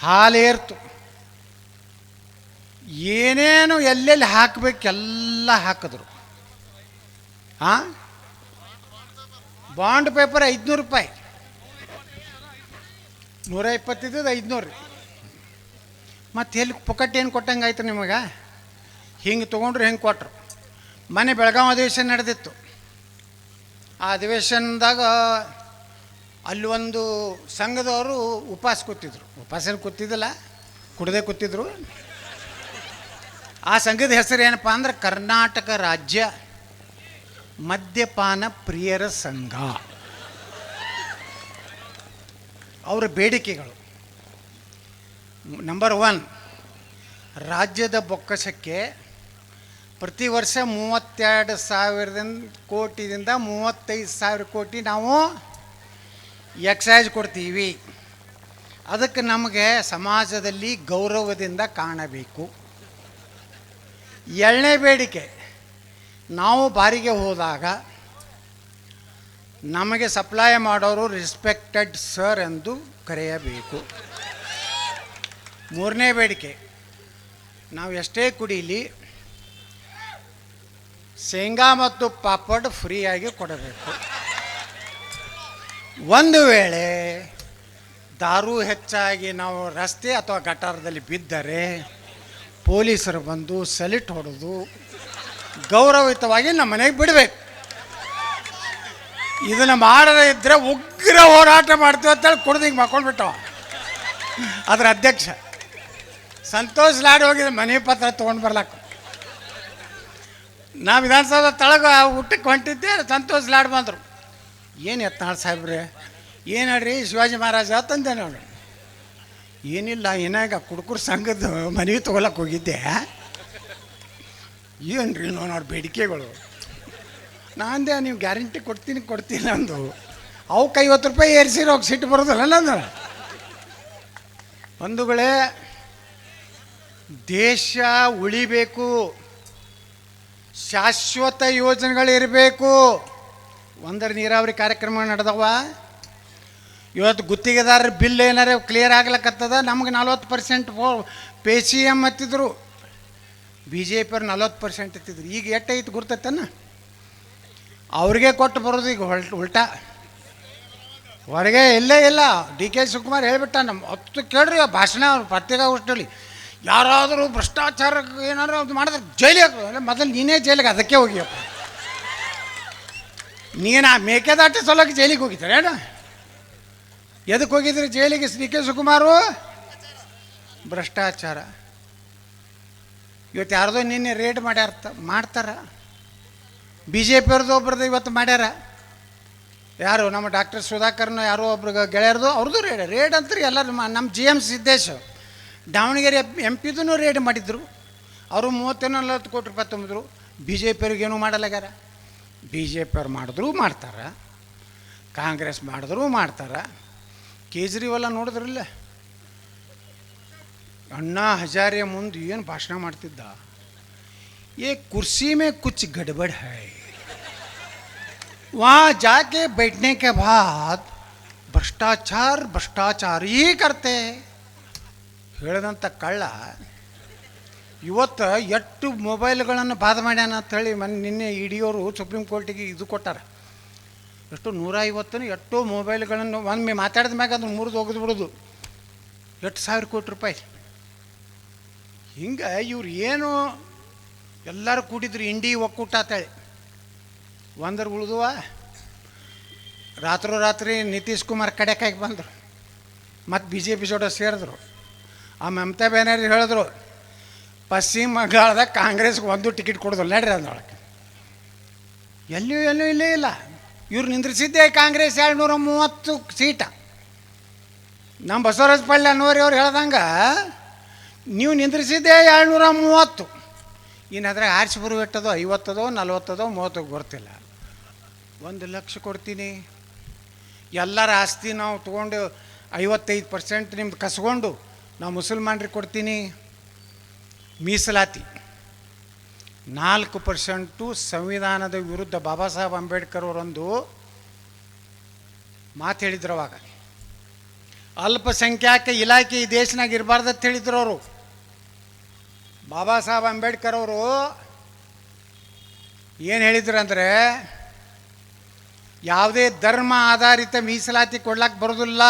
ಹಾಲೇರ್ತು. ಏನೇನು ಎಲ್ಲೆಲ್ಲಿ ಹಾಕಬೇಕೆಲ್ಲ ಹಾಕಿದ್ರು. ಹಾಂ ಬಾಂಡ್ ಪೇಪರ್ ಐದುನೂರು ರೂಪಾಯಿ. ನೂರ ಇಪ್ಪತ್ತಿದ್ದದ್ದು ಐದುನೂರು. ಮತ್ತು ಎಲ್ಲಿ ಪೊಕಟ್ ಏನು ಕೊಟ್ಟಂಗೆ ಆಯ್ತು ನಿಮಗೆ? ಹಿಂಗೆ ತೊಗೊಂಡ್ರು ಹೆಂಗೆ ಕೊಟ್ಟರು ಮನೆ ಬೆಳಗಾವಿ ಅಧಿವೇಶನ ನಡೆದಿತ್ತು. ಆ ಅಧಿವೇಶನದಾಗ ಅಲ್ಲಿ ಒಂದು ಸಂಘದವರು ಉಪವಾಸ ಕೂತಿದ್ರು. ಉಪವಾಸ ಕೂತಿದ್ದಿಲ್ಲ, ಕುಡದೆ ಕೂತಿದ್ರು. ಆ ಸಂಘದ ಹೆಸರು ಏನಪ್ಪ ಅಂದ್ರೆ ಕರ್ನಾಟಕ ರಾಜ್ಯ ಮದ್ಯಪಾನ ಪ್ರಿಯರ ಸಂಘ. ಅವರ ಬೇಡಿಕೆಗಳು. ನಂಬರ್ ಒನ್ ರಾಜ್ಯದ ಬೊಕ್ಕಸಕ್ಕೆ ಪ್ರತಿ ವರ್ಷ ಮೂವತ್ತೆರಡು ಸಾವಿರದಿಂದ ಕೋಟಿದಿಂದ ಮೂವತ್ತೈದು ಸಾವಿರ ಕೋಟಿ ನಾವು ಎಕ್ಸೈಸ್ ಕೊಡ್ತೀವಿ. ಅದಕ್ಕೆ ನಮಗೆ ಸಮಾಜದಲ್ಲಿ ಗೌರವದಿಂದ ಕಾಣಬೇಕು. ಎರಡನೇ ಬೇಡಿಕೆ, ನಾವು ಬಾರಿಗೆ ಹೋದಾಗ ನಮಗೆ ಸಪ್ಲೈ ಮಾಡೋರು ರೆಸ್ಪೆಕ್ಟೆಡ್ ಸರ್ ಎಂದು ಕರೆಯಬೇಕು. ಮೂರನೇ ಬೇಡಿಕೆ, ನಾವು ಎಷ್ಟೇ ಕುಡೀಲಿ ಶೇಂಗಾ ಮತ್ತು ಪಾಪಡ್ ಫ್ರೀಯಾಗಿ ಕೊಡಬೇಕು. ಒಂದು ವೇಳೆ ದಾರು ಹೆಚ್ಚಾಗಿ ನಾವು ರಸ್ತೆ ಅಥವಾ ಗಟಾರದಲ್ಲಿ ಬಿದ್ದರೆ ಪೊಲೀಸರು ಬಂದು ಸೆಲಿಟ್ ಹೊಡೆದು ಗೌರವಯುತವಾಗಿ ನಮ್ಮ ಮನೆಗೆ ಬಿಡಬೇಕು. ಇದನ್ನು ಮಾಡದೇ ಇದ್ದರೆ ಉಗ್ರ ಹೋರಾಟ ಮಾಡ್ತೀವಿ ಅಂತೇಳಿ ಕುಡ್ದು ಹಿಂಗೆ ಮಕ್ಕೊಂಡ್ಬಿಟ್ಟವ. ಅದರ ಅಧ್ಯಕ್ಷ, ಸಂತೋಷ್ ಲಾಡ್ ಹೋಗಿದ್ದೆ ಮನೆ ಪತ್ರ ತೊಗೊಂಡು ಬರ್ಲಾಕ. ನಾ ವಿಧಾನಸೌಧ ತಳಗ ಊಟಕ್ಕೆ ಹೊಂಟಿದ್ದೆ, ಸಂತೋಷ್ ಲಾಡ್ ಬಂದರು. ಏನು ಎತ್ನಾಳ್ ಸಾಹೇಬ್ರೆ? ಏನು ಶಿವಾಜಿ ಮಹಾರಾಜ ತಂದೆ ನೋಡು ಏನಿಲ್ಲ, ಏನಾಗ ಕುಡುಕರು ಸಂಘದ ಮನೆಗೆ ತೊಗೊಳಕ್ಕೆ ಹೋಗಿದ್ದೆ. ಏನು ರೀ ನೋಡಿ ಬೇಡಿಕೆಗಳು. ನಾಂದೆ ನೀವು ಗ್ಯಾರಂಟಿ ಕೊಡ್ತೀನಿ ಕೊಡ್ತೀನಿ ಅಂದು. ಅವಕ್ಕೆ ಐವತ್ತು ರೂಪಾಯಿ ಏರಿಸಿರೋ ಸಿಟ್ಟು ಬರೋದಲ್ಲ ನಂದು. ಬಂಧುಗಳೇ, ದೇಶ ಉಳಿಬೇಕು. ಶಾಶ್ವತ ಯೋಜನೆಗಳಿರಬೇಕು. ಒಂದರ ನೀರಾವರಿ ಕಾರ್ಯಕ್ರಮ ನಡೆದವ? ಇವತ್ತು ಗುತ್ತಿಗೆದಾರರ ಬಿಲ್ ಏನಾರ ಕ್ಲಿಯರ್ ಆಗ್ಲಕ್ಕತ್ತದ ನಮ್ಗೆ ನಲ್ವತ್ತು ಪರ್ಸೆಂಟ್ ಪೇ ಸಿ ಎಂ ಹತ್ತಿದ್ರು ಬಿ ಜೆ ಪಿಯವ್ರು ನಲ್ವತ್ತು ಪರ್ಸೆಂಟ್ ಹತ್ತಿದ್ರು. ಈಗ ಎಟ್ಟೈತೆ ಗುರ್ತೈತನ? ಅವ್ರಿಗೆ ಕೊಟ್ಟು ಬರೋದು ಈಗ ಹೊಲ್ ಉಲ್ಟಾ. ಹೊರಗೆ ಇಲ್ಲೇ ಇಲ್ಲ. ಡಿ ಕೆ ಶಿವಕುಮಾರ್ ಹೇಳ್ಬಿಟ್ಟ ನಮ್ಮ ಹತ್ತು ಕೇಳ್ರಿ ಭಾಷಣ ಅವ್ರು ಪತ್ರಿಕಾಗೋಷ್ಠಿಯಲ್ಲಿ ಯಾರಾದರೂ ಭ್ರಷ್ಟಾಚಾರಕ್ಕೆ ಏನಾದ್ರು ಅದು ಮಾಡಿದ್ರೆ ಜೈಲಿಗೆ. ಮೊದಲು ನೀನೇ ಜೈಲಿಗೆ, ಅದಕ್ಕೆ ಹೋಗಿಯಪ್ಪ. ನೀನು ಆ ಮೇಕೆದಾಟ ಸಲಕ್ಕೆ ಜೈಲಿಗೆ ಹೋಗಿದ್ದಾರೆ, ಏನು? ಎದಕ್ಕೆ ಹೋಗಿದ್ರಿ ಜೈಲಿಗೆ ಸಿ ಕೆ ಸುಕುಮಾರು? ಭ್ರಷ್ಟಾಚಾರ. ಇವತ್ತು ಯಾರ್ದೋ ನಿನ್ನೆ ರೇಡ್ ಮಾಡ್ಯಾರ ಮಾಡ್ತಾರ. ಬಿ ಜೆ ಪಿಯವ್ರದ್ದು ಒಬ್ರದ್ದು ಇವತ್ತು ಮಾಡ್ಯಾರ. ಯಾರು ನಮ್ಮ ಡಾಕ್ಟರ್ ಸುಧಾಕರ್ನ ಯಾರೋ ಒಬ್ರಿಗೆ ಗೆಳೆಯರ್ದು ಅವ್ರದ್ದು ರೇಡ್ ರೇಡ್ ಅಂತ ಎಲ್ಲರೂ ನಮ್ಮ G M Siddesh. Davanagere M ಪಿದೂ raid ಮಾಡಿದ್ರು. ಅವರು ಮೂವತ್ತೇನೋ ನಲ್ವತ್ತು ಕೋಟಿ ರೂಪಾಯಿ ತುಂಬಿದ್ರು. ಬಿ ಜೆ ಏನೂ ಮಾಡಲಾಗ್ಯಾರ. ಬಿ ಜೆ ಪಿಯವ್ರು ಮಾಡಿದ್ರು ಮಾಡ್ತಾರೆ ಕಾಂಗ್ರೆಸ್ ಮಾಡಿದ್ರು ಮಾಡ್ತಾರೆ ಕೇಜ್ರಿವಾಲ ನೋಡಿದ್ರಲ್ಲ ಅಣ್ಣಾ ಹಜಾರೆ ಮುಂದೆ ಏನು ಭಾಷಣ ಮಾಡ್ತಿದ್ದ ये कुर्सी में कुछ गड़बड़ है वहाँ जाके बैठने के बाद ಭ್ರಷ್ಟಾಚಾರ ಭ್ರಷ್ಟಾಚಾರ ಈ ಕರ್ತೆ ಹೇಳಿದಂಥ ಕಳ್ಳ ಇವತ್ತು ಎಷ್ಟು ಮೊಬೈಲ್ಗಳನ್ನು ಬಾದ್ ಮಾಡ್ಯಾನ ಅಂತೇಳಿ ಮೊನ್ನೆ ನಿನ್ನೆ ಇಡಿಯೋರು ಸುಪ್ರೀಂ ಕೋರ್ಟಿಗೆ ಇದು ಕೊಟ್ಟಾರೆ. ಎಷ್ಟು ನೂರ ಐವತ್ತನ ಎಷ್ಟೋ ಮೊಬೈಲ್ಗಳನ್ನು ಒಮ್ಮೆ ಮಾತಾಡಿದ ಮ್ಯಾಗ ಅದನ್ನು ಮುರಿದು ಒಗೆದು ಬಿಡೋದು. ಎಷ್ಟು ಸಾವಿರ ಕೋಟಿ ರೂಪಾಯಿ. ಹಿಂಗೆ ಇವ್ರು ಏನು ಎಲ್ಲರೂ ಕೂಡಿದ್ರು ಇಂಡಿ ಒಕ್ಕೂಟ ಅಂತೇಳಿ. ಒಂದರ ಉಳಿದುವ, ರಾತ್ರೋ ರಾತ್ರಿ ನಿತೀಶ್ ಕುಮಾರ್ ಕಡೆಕಾಗಿ ಬಂದರು. ಮತ್ತು ಬಿ ಜೆ ಪಿ ಜೋಡ ಸೇರಿದ್ರು. ಆ ಮಮತಾ ಬ್ಯಾನರ್ಜಿ ಹೇಳಿದ್ರು ಪಶ್ಚಿಮ ಬಂಗಾಳದಾಗ ಕಾಂಗ್ರೆಸ್ಗೆ ಒಂದು ಟಿಕೆಟ್ ಕೊಡೋದಿಲ್ಲ. ನಡ್ರಿ ಅದೊಳಗೆ ಎಲ್ಲಿಯೂ ಎಲ್ಲೂ ಇಲ್ಲೇ ಇಲ್ಲ. ಇವ್ರು ನಿಂದ್ರಿಸಿದ್ದೆ ಕಾಂಗ್ರೆಸ್ ಏಳ್ನೂರ ಮೂವತ್ತು ಸೀಟ. ನಮ್ಮ ಬಸವರಾಜ ಪಳ್ಳಿ ಅನ್ನೋರಿ ಅವ್ರು ಹೇಳ್ದಂಗೆ, ನೀವು ನಿಂದ್ರಿಸಿದ್ದೆ ಏಳ್ನೂರ ಮೂವತ್ತು ಇನ್ನು ಅದ್ರಾಗ ಆರಿಸಿ ಬರು ಇಟ್ಟದೋ ಐವತ್ತದೋ, ನಲ್ವತ್ತದೋ ಮೂವತ್ತೋ ಗೊತ್ತಿಲ್ಲ. ಒಂದು ಲಕ್ಷ ಕೊಡ್ತೀನಿ. ಎಲ್ಲರ ಆಸ್ತಿ ನಾವು ತೊಗೊಂಡು ಐವತ್ತೈದು ಪರ್ಸೆಂಟ್ ನಿಮ್ದು ಕಸ್ಕೊಂಡು ನಾವು ಮುಸಲ್ಮಾನ್ರಿಗೆ ಕೊಡ್ತೀನಿ. ಮೀಸಲಾತಿ. ನಾಲ್ಕು ಪರ್ಸೆಂಟು ಸಂವಿಧಾನದ ವಿರುದ್ಧ ಬಾಬಾ ಸಾಹೇಬ್ ಅಂಬೇಡ್ಕರ್ ಅವರೊಂದು ಮಾತು ಹೇಳಿದ್ರು ಅವಾಗ. ಅಲ್ಪಸಂಖ್ಯಾತ ಇಲಾಖೆ ಈ ದೇಶನಾಗ ಇರಬಾರ್ದು ಅಂತ ಹೇಳಿದ್ರು ಅವರು. ಬಾಬಾ ಸಾಹೇಬ್ ಅಂಬೇಡ್ಕರ್ ಅವರು ಏನು ಹೇಳಿದ್ರು ಅಂದರೆ, ಯಾವುದೇ ಧರ್ಮ ಆಧಾರಿತ ಮೀಸಲಾತಿ ಕೊಡ್ಲಕ್ಕೆ ಬರೋದಿಲ್ಲ.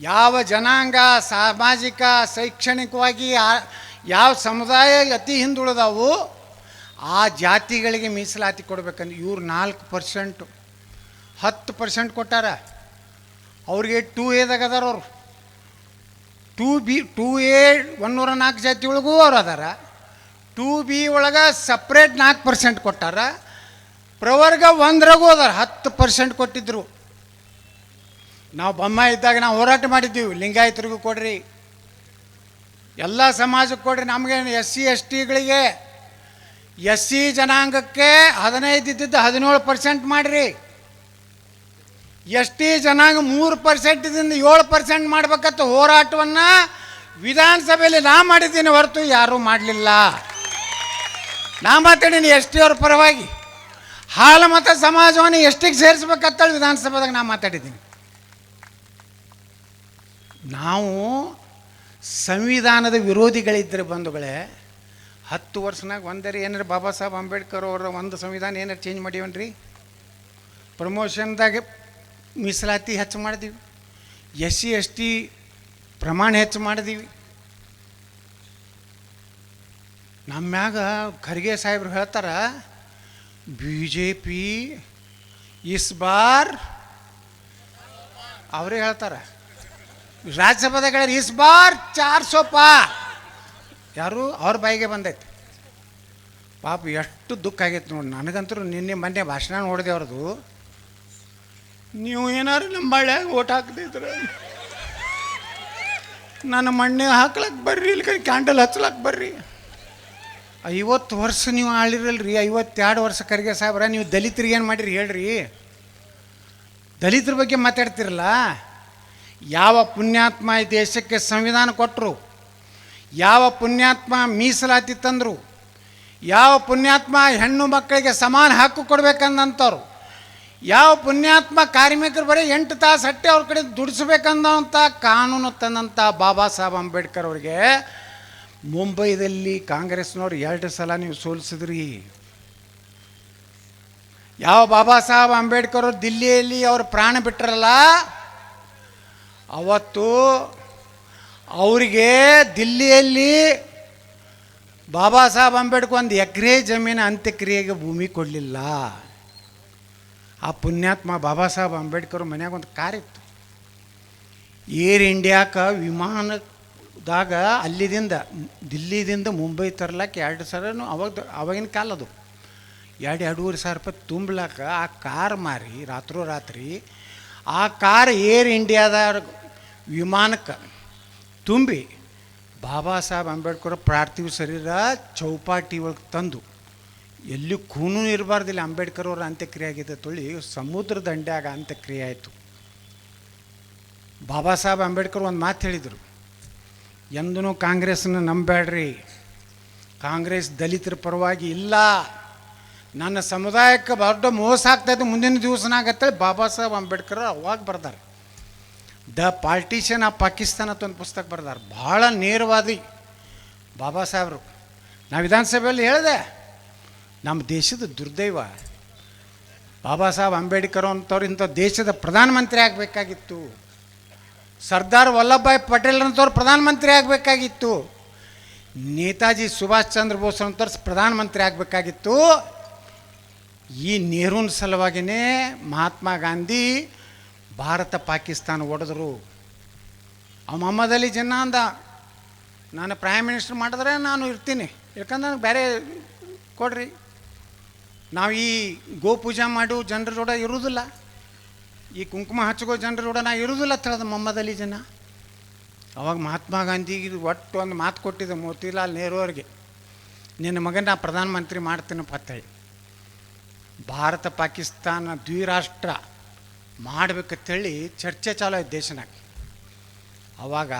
ಯಾವ ಜನಾಂಗ, ಸಾಮಾಜಿಕ, ಶೈಕ್ಷಣಿಕವಾಗಿ ಯಾವ ಸಮುದಾಯ ಅತಿ ಹಿಂದುಳಿದಾವು ಆ ಜಾತಿಗಳಿಗೆ ಮೀಸಲಾತಿ ಕೊಡಬೇಕಂದ್ರೆ ಇವ್ರು ನಾಲ್ಕು ಪರ್ಸೆಂಟು. ಹತ್ತು ಪರ್ಸೆಂಟ್ ಕೊಟ್ಟಾರ. ಅವ್ರಿಗೆ ಟೂ ಎದಾಗ ಅದಾರ ಅವರು. ಟೂ ಬಿ, ಟೂ ಎ ಒನ್ನೂರ ನಾಲ್ಕು ಜಾತಿ ಒಳಗೂ ಅವ್ರು ಅದಾರ. ಟೂ ಬಿ ಒಳಗೆ ಸಪ್ರೇಟ್ ನಾಲ್ಕು ಪರ್ಸೆಂಟ್ ಕೊಟ್ಟಾರ. ಪ್ರವರ್ಗ ಒಂದ್ರಾಗೂ ಅದಾರ. ಹತ್ತು ಪರ್ಸೆಂಟ್ ಕೊಟ್ಟಿದ್ರು. ನಾವು ಬೊಮ್ಮ ಇದ್ದಾಗ ನಾವು ಹೋರಾಟ ಮಾಡಿದ್ದೀವಿ. ಲಿಂಗಾಯತರಿಗೂ ಕೊಡ್ರಿ. ಎಲ್ಲ ಸಮಾಜಕ್ಕೆ ಕೊಡ್ರಿ. ನಮಗೆ ಎಸ್ ಸಿ, ಎಸ್ ಟಿಗಳಿಗೆ ಎಸ್ ಸಿ ಜನಾಂಗಕ್ಕೆ ಹದಿನೈದು ಇದ್ದಿದ್ದು ಹದಿನೇಳು ಪರ್ಸೆಂಟ್ ಮಾಡಿರಿ. ಎಸ್ ಟಿ ಜನಾಂಗ ಮೂರು ಪರ್ಸೆಂಟ್ದಿಂದ ಏಳು ಪರ್ಸೆಂಟ್ ಮಾಡ್ಬೇಕಂತ ಹೋರಾಟವನ್ನು ವಿಧಾನಸಭೆಯಲ್ಲಿ ನಾ ಮಾಡಿದ್ದೀನಿ ಹೊರತು ಯಾರೂ ಮಾಡಲಿಲ್ಲ. ನಾ ಮಾತಾಡೀನಿ ಎಸ್ ಟಿ ಪರವಾಗಿ. ಹಾಲು ಮತ ಸಮಾಜವನ್ನು ಎಷ್ಟಿಗೆ ಸೇರಿಸ್ಬೇಕಂತೇಳಿ ವಿಧಾನಸಭೆದಾಗ ನಾ ಮಾತಾಡಿದ್ದೀನಿ. ನಾವು ಸಂವಿಧಾನದ ವಿರೋಧಿಗಳಿದ್ದರೆ ಬಂಧುಗಳೇ, ಹತ್ತು ವರ್ಷನಾಗ ಒಂದರೆ ಏನಾರು ಬಾಬಾ ಸಾಹೇಬ್ ಅಂಬೇಡ್ಕರ್ ಅವರ ಒಂದು ಸಂವಿಧಾನ ಏನಾರು ಚೇಂಜ್ ಮಾಡೀವನ್ರಿ ಪ್ರಮೋಷನ್ದಾಗೆ ಮೀಸಲಾತಿ ಹೆಚ್ಚು ಮಾಡಿದೀವಿ. ಎಸ್ ಸಿ, ಎಸ್ ಟಿ ಪ್ರಮಾಣ ಹೆಚ್ಚು ಮಾಡಿದೀವಿ. ನಮ್ಮ್ಯಾಗ ಖರ್ಗೆ ಸಾಹೇಬ್ರು ಹೇಳ್ತಾರೆ, B J P is bar. ಅವರೇ ಹೇಳ್ತಾರ ರಾಜ್ಯಸಭಾದಾಗ ಹೇಳ್ಯಾರ, ಇಸ್ ಬಾರ್ ಚಾರ್ ಸೋಪಾ ಯಾರು? ಅವ್ರ ಬಾಯಿಗೆ ಬಂದೈತೆ. ಪಾಪ ಎಷ್ಟು ದುಃಖ ಆಗೈತೆ ನೋಡಿ. ನನಗಂತೂ ನಿನ್ನೆ ಮೊನ್ನೆ ಭಾಷಣ ನೋಡಿದೆ ಅವ್ರದ್ದು. ನೀವು ಏನಾರು ನಮ್ಮ ಬಳ್ಳಿಯಾಗ ಓಟ್ ಹಾಕ್ದಿದ್ರೆ ನನ್ನ ಮಣ್ಣೆ ಹಾಕ್ಲಕ್ಕೆ ಬರ್ರಿ ಇಲ್ಲಿ ಕ್ಯಾಂಡಲ್ ಹಚ್ಲಕ್ಕೆ ಬರ್ರಿ. ಐವತ್ತು ವರ್ಷ ನೀವು ಆಳಿರಲ್ರಿ ಐವತ್ತೆರಡು ವರ್ಷ ಕರಿಗೆ ಸಾಹೇಬ್ರ ನೀವು ದಲಿತರಿಗೆ ಏನು ಮಾಡಿರಿ ಹೇಳ್ರಿ. ದಲಿತರ ಬಗ್ಗೆ ಮಾತಾಡ್ತಿರಲ್ಲ? ಯಾವ ಪುಣ್ಯಾತ್ಮ ಈ ದೇಶಕ್ಕೆ ಸಂವಿಧಾನ ಕೊಟ್ಟರು ಯಾವ ಪುಣ್ಯಾತ್ಮ ಮೀಸಲಾತಿ ತಂದರು? ಯಾವ ಪುಣ್ಯಾತ್ಮ ಹೆಣ್ಣು ಮಕ್ಕಳಿಗೆ ಸಮಾನ ಹಕ್ಕು ಕೊಡ್ಬೇಕಂದಂಥವ್ರು ಯಾವ ಪುಣ್ಯಾತ್ಮ ಕಾರ್ಮಿಕರು ಬರೀ ಎಂಟು ತಾಸು ಅಟ್ಟೆ ಅವ್ರ ಕಡೆ ದುಡಿಸ್ಬೇಕಂದಂಥ ಕಾನೂನು ತಂದಂಥ ಬಾಬಾ ಸಾಹೇಬ್ ಅಂಬೇಡ್ಕರ್ ಅವರಿಗೆ, ಮುಂಬೈದಲ್ಲಿ ಕಾಂಗ್ರೆಸ್ನವ್ರು ಎರಡು ಸಲ ನೀವು ಸೋಲಿಸಿದ್ರಿ. ಯಾವ ಬಾಬಾ ಸಾಹೇಬ್ ಅಂಬೇಡ್ಕರ್ ಅವರು ದಿಲ್ಲಿಯಲ್ಲಿ ಅವರು ಪ್ರಾಣ ಬಿಟ್ರಲ್ಲ? ಅವತ್ತು ಅವರಿಗೆ ದಿಲ್ಲಿಯಲ್ಲಿ ಬಾಬಾ ಸಾಹೇಬ್ ಅಂಬೇಡ್ಕರ್ ಒಂದು ಎಕರೆ ಜಮೀನು ಅಂತ್ಯಕ್ರಿಯೆಗೆ ಭೂಮಿ ಕೊಡಲಿಲ್ಲ. ಆ ಪುಣ್ಯಾತ್ಮ ಬಾಬಾ ಸಾಹೇಬ್ ಅಂಬೇಡ್ಕರ್ ಮನ್ಯಾಗ ಒಂದು ಕಾರ್ ಇತ್ತು. ಏರ್ ಇಂಡಿಯಾಕ್ಕೆ ವಿಮಾನದಾಗ ಅಲ್ಲಿದಿಂದ ದಿಲ್ಲಿದಿಂದ ಮುಂಬೈ ತರ್ಲಾಕ ಎರಡು ಸಾವಿರನೂ ಅವಾಗ ಅವಾಗಿನ ಕಾಲ ಅದು. ಎರಡು, ಎರಡೂವರೆ ಸಾವಿರ ರೂಪಾಯಿ ತುಂಬಲಾಕ ಆ ಕಾರ್ ಮಾರಿ, ರಾತ್ರೋ ರಾತ್ರಿ ಆ ಕಾರ್ ಏರ್ ಇಂಡಿಯಾದ ವಿಮಾನಕ್ಕೆ ತುಂಬಿ ಬಾಬಾ ಸಾಹೇಬ್ ಅಂಬೇಡ್ಕರ್ ಪಾರ್ಥಿವ ಶರೀರ ಚೌಪಾಟಿ ಒಳಗೆ ತಂದು ಎಲ್ಲಿ ಕೂನೂ ಇರಬಾರ್ದಿಲ್ಲ ಅಂಬೇಡ್ಕರ್ ಅವರ ಅಂತ್ಯಕ್ರಿಯೆ ಆಗಿದೆ ತೊಳಿ ಸಮುದ್ರ ದಂಡ್ಯಾಗ ಅಂತ್ಯಕ್ರಿಯೆ ಆಯಿತು. ಬಾಬಾ ಸಾಹೇಬ್ ಅಂಬೇಡ್ಕರ್ ಒಂದು ಮಾತು ಹೇಳಿದರು. ಎಂದೂ ಕಾಂಗ್ರೆಸ್ನ ನಂಬೇಡ್ರಿ ಕಾಂಗ್ರೆಸ್ ದಲಿತರ ಪರವಾಗಿ ಇಲ್ಲ. ನನ್ನ ಸಮುದಾಯಕ್ಕೆ ದೊಡ್ಡ ಮೋಸ ಆಗ್ತೈತೆ ಮುಂದಿನ ದಿವಸನಾಗತ್ತೆ ಬಾಬಾ ಸಾಹೇಬ್ ಅಂಬೇಡ್ಕರ್ ಅವಾಗ ಬರ್ದಾರೆ. ದ ಪಾರ್ಟಿಷನ್ ಆಫ್ ಪಾಕಿಸ್ತಾನ ಅಂತ ಒಂದು ಪುಸ್ತಕ ಬರ್ದಾರೆ. ಭಾಳ ನೇರವಾದಿ. ಬಾಬಾ ಸಾಹೇಬರು ನಾ ವಿಧಾನಸಭೆಯಲ್ಲಿ ಹೇಳಿದೆ ನಮ್ಮ ದೇಶದ ದುರ್ದೈವ ಬಾಬಾ ಸಾಹೇಬ್ ಅಂಬೇಡ್ಕರ್ ಅಂಥವ್ರು ಇಂಥ ದೇಶದ ಪ್ರಧಾನಮಂತ್ರಿ ಆಗಬೇಕಾಗಿತ್ತು. ಸರ್ದಾರ್ ವಲ್ಲಭಭಾಯ್ ಪಟೇಲ್ ಅಂಥವ್ರು ಪ್ರಧಾನಮಂತ್ರಿ ಆಗಬೇಕಾಗಿತ್ತು. ನೇತಾಜಿ ಸುಭಾಷ್ ಚಂದ್ರ ಬೋಸ್ ಅಂಥವ್ರು ಪ್ರಧಾನಮಂತ್ರಿ ಆಗಬೇಕಾಗಿತ್ತು. ಈ ನೆಹರೂನ ಸಲುವಾಗಿಯೇ ಮಹಾತ್ಮ ಗಾಂಧಿ ಭಾರತ ಪಾಕಿಸ್ತಾನ ಒಡೆದ್ರು. ಅಲಿ ಜಿನ್ನಾ ಅಂದ, ನಾನು ಪ್ರೈಮ್ ಮಿನಿಸ್ಟರ್ ಮಾಡಿದ್ರೆ ನಾನು ಇರ್ತೀನಿ. ಯಾಕಂದ್ರೆ ನನಗೆ ಬೇರೆ ಕೊಡ್ರಿ. ನಾವು ಈ ಗೋ ಪೂಜಾ ಮಾಡು ಜನರ ಜೋಡ ಇರುವುದಿಲ್ಲ ಈ ಕುಂಕುಮ ಹಚ್ಕೋ ಜನರ ಜೋಡ ನಾ ಇರುವುದಿಲ್ಲ ತಿಳಿದ ಮಮ್ಮದಲ್ಲಿ ಜನ. ಅವಾಗ ಮಹಾತ್ಮ ಗಾಂಧಿಗೆ ಒಟ್ಟು ಒಂದು ಮಾತು ಕೊಟ್ಟಿದ್ದೆ ಮೋತಿಲಾಲ್ ನೆಹರು ಅವ್ರಿಗೆ. ನಿನ್ನ ಮಗನ ನಾ ಪ್ರಧಾನಮಂತ್ರಿ ಮಾಡ್ತೀನಪ್ಪ ಪತ್ತೆ ಭಾರತ ಪಾಕಿಸ್ತಾನ ದ್ವಿರಾಷ್ಟ್ರ ಮಾಡ್ಬೇಕಂತೇಳಿ ಚರ್ಚೆ ಚಾಲು ಆಯ್ತು ದೇಶನಾಗ. ಅವಾಗ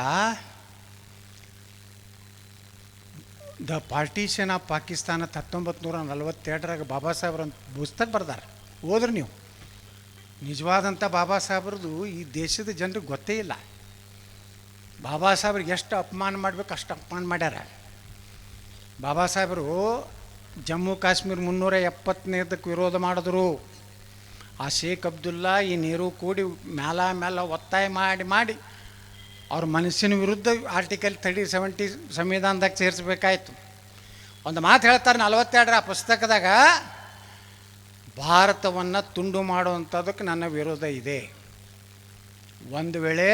ದ ಪಾರ್ಟಿಷನ್ ಆಫ್ ಪಾಕಿಸ್ತಾನ ಹತ್ತೊಂಬತ್ತು ನೂರ ನಲವತ್ತೆರಡರಾಗ ಬಾಬಾ ಸಾಹೇಬ್ರ ಅಂತ ಪುಸ್ತಕ ಬರ್ದಾರ. ಹೋದ್ರೆ ನೀವು. ನಿಜವಾದಂಥ ಬಾಬಾ ಸಾಹೇಬ್ರದ್ದು ಈ ದೇಶದ ಜನರಿಗೆ ಗೊತ್ತೇ ಇಲ್ಲ. ಬಾಬಾ ಸಾಹೇಬ್ರಿಗೆ ಎಷ್ಟು ಅಪಮಾನ ಮಾಡಬೇಕು ಅಷ್ಟು ಅಪಮಾನ ಮಾಡ್ಯಾರ. ಬಾಬಾ ಸಾಹೇಬರು ಜಮ್ಮು ಕಾಶ್ಮೀರ ಮುನ್ನೂರ ಎಪ್ಪತ್ತನೇದಕ್ಕೆ ವಿರೋಧ ಮಾಡಿದ್ರು. ಆ ಶೇಖ್ ಅಬ್ದುಲ್ಲಾ ಈ ನೀರು ಕೂಡಿ ಮ್ಯಾಲ ಮ್ಯಾಲ ಒತ್ತಾಯ ಮಾಡಿ ಮಾಡಿ ಅವ್ರ ಮನಸ್ಸಿನ ವಿರುದ್ಧ ಆರ್ಟಿಕಲ್ ತರ್ಟಿ ಸೆವೆಂಟಿ ಸಂವಿಧಾನದಾಗ ಸೇರಿಸ್ಬೇಕಾಯ್ತು. ಒಂದು ಮಾತು ಹೇಳ್ತಾರೆ ನಲವತ್ತೆರಡರ ಆ ಪುಸ್ತಕದಾಗ, ಭಾರತವನ್ನು ತುಂಡು ಮಾಡುವಂಥದ್ದಕ್ಕೆ ನನ್ನ ವಿರೋಧ ಇದೆ. ಒಂದು ವೇಳೆ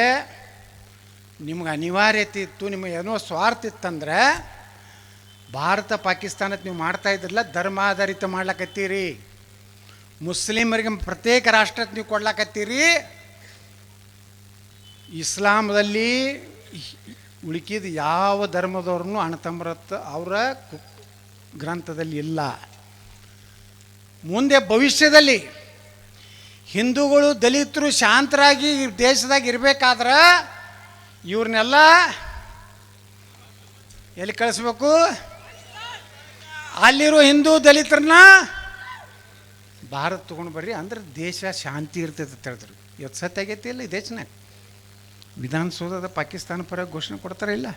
ನಿಮ್ಗೆ ಅನಿವಾರ್ಯತೆ ಇತ್ತು, ನಿಮಗೆ ಏನೋ ಸ್ವಾರ್ಥ ಇತ್ತಂದ್ರೆ, ಭಾರತ ಪಾಕಿಸ್ತಾನದ ನೀವು ಮಾಡ್ತಾ ಇದ್ರಲ್ಲ ಧರ್ಮಾಧಾರಿತ ಮಾಡ್ಲಕತ್ತೀರಿ. ಮುಸ್ಲಿಮರಿಗೆ ಪ್ರತ್ಯೇಕ ರಾಷ್ಟ್ರ ನೀವು ಕೊಡ್ಲಾಕತ್ತೀರಿ? ಇಸ್ಲಾಮದಲ್ಲಿ ಉಳುಕಿದ ಯಾವ ಧರ್ಮದವ್ರನ್ನೂ ಅಣ್ಣತಮ್ಮರತ್ತ ಅವರ ಗ್ರಂಥದಲ್ಲಿ ಇಲ್ಲ. ಮುಂದೆ ಭವಿಷ್ಯದಲ್ಲಿ ಹಿಂದೂಗಳು ದಲಿತರು ಶಾಂತರಾಗಿ ದೇಶದಾಗ ಇರಬೇಕಾದ್ರೆ ಇವ್ರನ್ನೆಲ್ಲ ಎಲ್ಲಿ ಕಳಿಸ್ಬೇಕು? ಅಲ್ಲಿರೋ ಹಿಂದೂ ದಲಿತರನ್ನ ಭಾರತ ತೊಗೊಂಡು ಬರ್ರಿ ಅಂದ್ರೆ ದೇಶ ಶಾಂತಿ ಇರ್ತೈತೆ ಅಂತ ಹೇಳಿದ್ರು ಇವತ್ತು ಸತ್ಯ ಆಗೈತಿ ಇಲ್ಲ ಈ ದೇಶನಾಗ? ವಿಧಾನಸೌಧದ ಪಾಕಿಸ್ತಾನ ಪರ ಘೋಷಣೆ ಕೊಡ್ತಾರ ಇಲ್ಲ?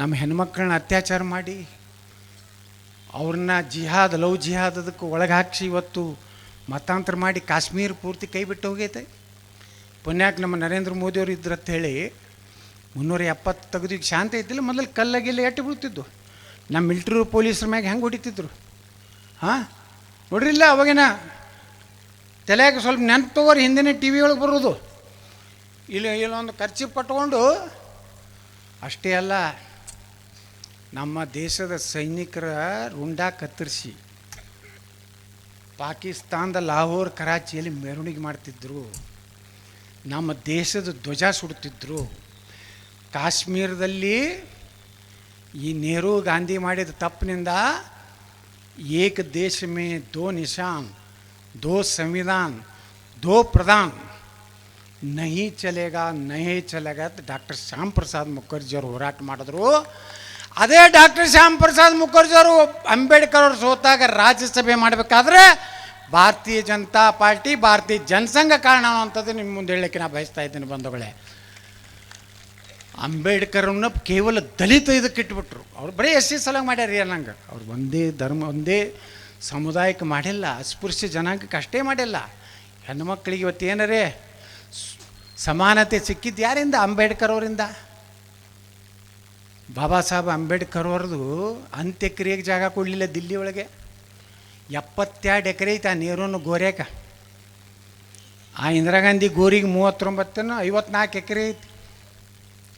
ನಮ್ಮ ಹೆಣ್ಮಕ್ಳನ್ನ ಅತ್ಯಾಚಾರ ಮಾಡಿ, ಅವ್ರನ್ನ ಜಿಹಾದ್, ಲವ್ ಜಿಹಾದ್ ಅದಕ್ಕೆ ಒಳಗೆ ಹಾಕಿಸಿ ಇವತ್ತು ಮತಾಂತರ ಮಾಡಿ ಕಾಶ್ಮೀರ ಪೂರ್ತಿ ಕೈ ಬಿಟ್ಟು ಹೋಗೈತೆ. ಪುಣ್ಯಾಕ್ ನಮ್ಮ ನರೇಂದ್ರ ಮೋದಿಯವರು ಇದ್ರು ಅಂತ ಹೇಳಿ, ಮುನ್ನೂರ ಎಪ್ಪತ್ತು ತೆಗೆದು ಈಗ ಶಾಂತಿ ಐತಿಲ್ಲ, ಮೊದಲು ಕಲ್ಲಾಗಿಲ್ಲ ಎಟ್ಟು ಬೀಳ್ತಿದ್ದು ನಮ್ಮ ಮಿಲ್ಟ್ರಿ ಪೊಲೀಸ್ರ ಮ್ಯಾಗೆ ಹೆಂಗೆ ಹೊಡಿತಿದ್ರು? ಹಾಂ? ನೋಡ್ರಿಲ್ಲ ಅವಾಗಿನ? ತಲೆಯಾಗ ಸ್ವಲ್ಪ ನೆನಪು ತಗೋರಿ ಹಿಂದಿನ ಟಿ ವಿ ಒಳಗೆ ಬರೋದು. ಇಲ್ಲಿ ಇಲ್ಲೊಂದು ಖರ್ಚು ಪಟ್ಕೊಂಡು ಅಷ್ಟೇ ಅಲ್ಲ, ನಮ್ಮ ದೇಶದ ಸೈನಿಕರ ರುಂಡ ಕತ್ತರಿಸಿ ಪಾಕಿಸ್ತಾನದ ಲಾಹೋರ್ ಕರಾಚಿಯಲ್ಲಿ ಮೆರವಣಿಗೆ ಮಾಡ್ತಿದ್ರು, ನಮ್ಮ ದೇಶದ ಧ್ವಜ ಸುಡ್ತಿದ್ರು. ಕಾಶ್ಮೀರದಲ್ಲಿ ಈ ನೆಹರು ಗಾಂಧಿ ಮಾಡಿದ ತಪ್ಪಿನಿಂದ ಏಕ ದೇಶ ಮೇ ದೋ ನಿಶಾನ್ ದೋ ಸಂವಿಧಾನ್ ದೋ ಪ್ರಧಾನ್ ನಹಿ ಚಲೇಗಾ ನಹಿ ಚಲೇಗಾ ಅಂತ ಡಾಕ್ಟರ್ ಶ್ಯಾಮ್ ಪ್ರಸಾದ್ ಮುಖರ್ಜಿ ಅವರು ಹೋರಾಟ ಮಾಡಿದ್ರು ಅದೇ ಡಾಕ್ಟರ್ ಶ್ಯಾಮ್ ಪ್ರಸಾದ್ ಮುಖರ್ಜಿ ಅವರು ಅಂಬೇಡ್ಕರ್ ಅವರು ಸೋತಾಗ ರಾಜ್ಯಸಭೆ ಮಾಡಬೇಕಾದ್ರೆ ಭಾರತೀಯ ಜನತಾ ಪಾರ್ಟಿ ಭಾರತೀಯ ಜನಸಂಘ ಕಾರಣ ಅನ್ನೋಂಥದ್ದು ನಿಮ್ಮ ಮುಂದೆ ಹೇಳಲಿಕ್ಕೆ ನಾ ಬಯಸ್ತಾ ಇದ್ದೀನಿ ಬಂಧುಗಳೇ ಅಂಬೇಡ್ಕರನ್ನ ಕೇವಲ ದಲಿತ ಇದಕ್ಕೆ ಇಟ್ಬಿಟ್ರು. ಅವ್ರು ಬರೀ ಎಸ್ ಸಿ ಸಲ ಮಾಡ್ಯಾರ ಅನ್ನಂಗೆ ಅವ್ರು ಒಂದೇ ಧರ್ಮ, ಒಂದೇ ಸಮುದಾಯಕ್ಕೆ ಮಾಡಿಲ್ಲ, ಅಸ್ಪೃಶ್ಯ ಜನಾಂಗಕ್ಕೆ ಅಷ್ಟೇ ಮಾಡಿಲ್ಲ. ಹೆಣ್ಮಕ್ಳಿಗೆ ಇವತ್ತು ಏನರೇ ಸಮಾನತೆ ಸಿಕ್ಕಿದ್ದು ಯಾರಿಂದ? ಅಂಬೇಡ್ಕರ್ ಅವರಿಂದ. ಬಾಬಾ ಸಾಹೇಬ್ ಅಂಬೇಡ್ಕರ್ ಅವ್ರದ್ದು ಅಂತ್ಯಕ್ರಿಯೆಗೆ ಜಾಗ ಕೊಡಲಿಲ್ಲ ದಿಲ್ಲಿ ಒಳಗೆ. ಎಪ್ಪತ್ತೆರಡು ಎಕರೆ ಐತೆ ಆ ನೀರನ್ನು ಗೋರ್ಯಾಕ ಆ ಇಂದಿರಾ ಗಾಂಧಿ ಗೋರಿಗೆ ಮೂವತ್ತೊಂಬತ್ತನ್ನು ಐವತ್ನಾಲ್ಕು ಎಕರೆ ಐತಿ.